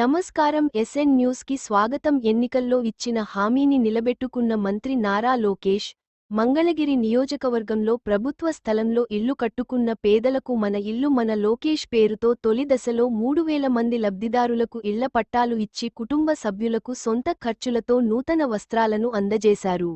నమస్కారం ఎస్ఎన్ న్యూస్కి స్వాగతం. ఎన్నికల్లో ఇచ్చిన హామీని నిలబెట్టుకున్న మంత్రి నారా లోకేష్ మంగళగిరి నియోజకవర్గంలో ప్రభుత్వ స్థలంలో ఇల్లు కట్టుకున్న పేదలకు మన ఇల్లు మన లోకేష్ పేరుతో తొలి దశలో మూడు వేల మంది లబ్ధిదారులకు ఇళ్ళ పట్టాలు ఇచ్చి కుటుంబ సభ్యులకు సొంత ఖర్చులతో నూతన వస్త్రాలను అందజేశారు.